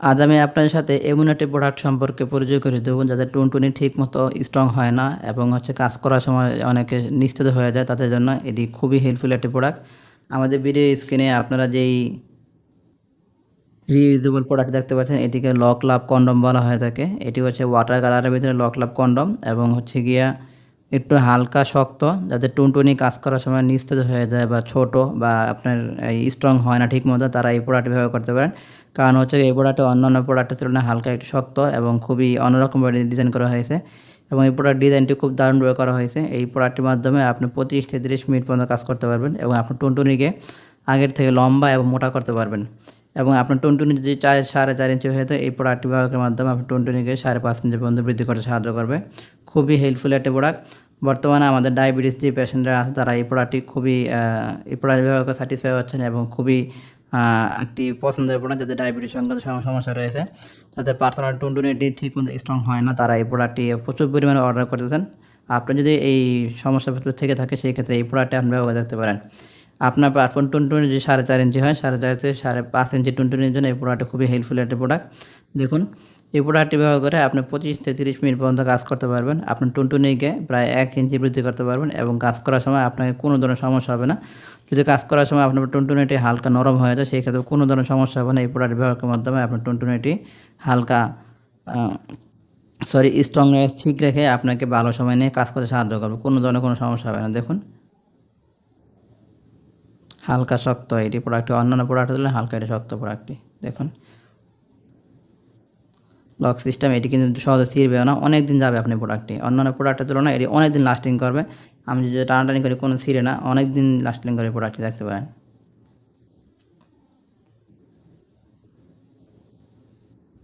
আজ আমি আপনাদের সাথে এমন একটি প্রোডাক্ট সম্পর্কে পরিচয় করে দেবো যাদের টুনটুনি ঠিক মতো স্ট্রং হয় না এবং হচ্ছে কাজ করার সময় অনেকে নিস্তেজ হয়ে যায়, তাদের জন্য এটি খুবই হেল্পফুল একটি প্রোডাক্ট আমাদের ভিডিও স্ক্রিনে আপনারা যেই রিইউজেবল প্রোডাক্ট দেখতে পাচ্ছেন, এটিকে লক লাভ কন্ডম বলা হয়ে থাকে। এটি হচ্ছে ওয়াটার কালারের ভিতরে লক লাভ কন্ডম এবং হচ্ছে গিয়া একটু হালকা শক্ত, যাতে টুনটুনি কাজ করার সময় নিস্তেজ হয়ে যায় বা ছোট বা আপনার স্ট্রং হয় না ঠিক মতো, তারা এই প্রোডাক্ট ব্যবহার করতে পারেন। কারণ হচ্ছে এই প্রোডাক্টে অন্যান্য প্রোডাক্টের তুলনায় হালকা একটু শক্ত এবং খুবই অন্যরকমভাবে ডিজাইন করা হয়েছে। এবং এই প্রোডাক্ট ডিজাইনটি খুব দারুণভাবে করা হয়েছে। এই প্রোডাক্টের মাধ্যমে আপনি পঁচিশ থেকে তিরিশ মিনিট পর্যন্ত কাজ করতে পারবেন এবং আপনার টুনটুনিকে আগের থেকে লম্বা এবং মোটা করতে পারবেন। এবং আপনার টুনটুনি যদি চার, সাড়ে চার ইঞ্চি হয়ে থাকে এই প্রোডাক্টটি ব্যবহারের মাধ্যমে আপনার টুনটুনিকে সাড়ে পাঁচ ইঞ্চি পর্যন্ত বৃদ্ধি করতে সাহায্য করবে। খুবই হেল্পফুল একটা প্রোডাক্ট বর্তমানে আমাদের ডায়াবেটিস যে পেশেন্টরা আছে, তারা এই প্রোডাক্টটি খুবই এই প্রোডাক্ট ব্যবহার করে স্যাটিসফাই হচ্ছেন এবং খুবই একটি পছন্দের প্রোডাক্ট যাদের ডায়াবেটিস সংক্রান্ত সমস্যা রয়েছে। তাদের পার্সোনাল টুনটুনিটি ঠিক মতো স্ট্রং হয় না, তারা এই প্রোডাক্টটি প্রচুর পরিমাণে অর্ডার করতেছেন। আপনি যদি এই সমস্যা থেকে থাকে, সেই ক্ষেত্রে এই প্রোডাক্টটি আপনি ব্যবহার দেখতে পারেন। আপনার প্ল্যাটফর্ম টুনটুনি যে সাড়ে চার ইঞ্চি হয়, সাড়ে চার সাড়ে পাঁচ ইঞ্চি টুনটুনির জন্য এই প্রোডাক্টটি খুবই হেল্পফুল একটি প্রোডাক্ট দেখুন এই প্রোডাক্টটি ব্যবহার করে আপনি পঁচিশ থেকে তিরিশ মিনিট পর্যন্ত কাজ করতে পারবেন। আপনার টুনটুনিকে প্রায় এক ইঞ্চি বৃদ্ধি করতে পারবেন এবং কাজ করার সময় আপনাকে কোনো ধরনের সমস্যা হবে না। যদি কাজ করার সময় আপনার টুনটুনিটি হালকা নরম হয়ে যায়, সেই ক্ষেত্রে কোনো ধরনের সমস্যা হবে না। এই প্রোডাক্ট ব্যবহারের মাধ্যমে আপনার টুনটুনিটি হালকা সরি স্ট্রংনেস ঠিক রেখে আপনাকে ভালো সময় নিয়ে কাজ করতে সাহায্য করবে। কোনো ধরনের কোনো সমস্যা হবে না। দেখুন। হালকা শক্ত, এটি প্রোডাক্টটি অন্যান্য প্রোডাক্টের তুলনায় হালকা এটি শক্ত প্রোডাক্টটি দেখুন। লক সিস্টেম, এটি কিন্তু সহজে ছিঁড়বে না। অনেক দিন যাবে আপনি প্রোডাক্টটি অন্যান্য প্রোডাক্টের তুলনায় এটি অনেক দিন লাস্টিং করবে। আমি যদি টানাটানি করি, কোনো ছিঁড়ে না। অনেক দিন লাস্টিং করে প্রোডাক্টটি দেখতে পারেন।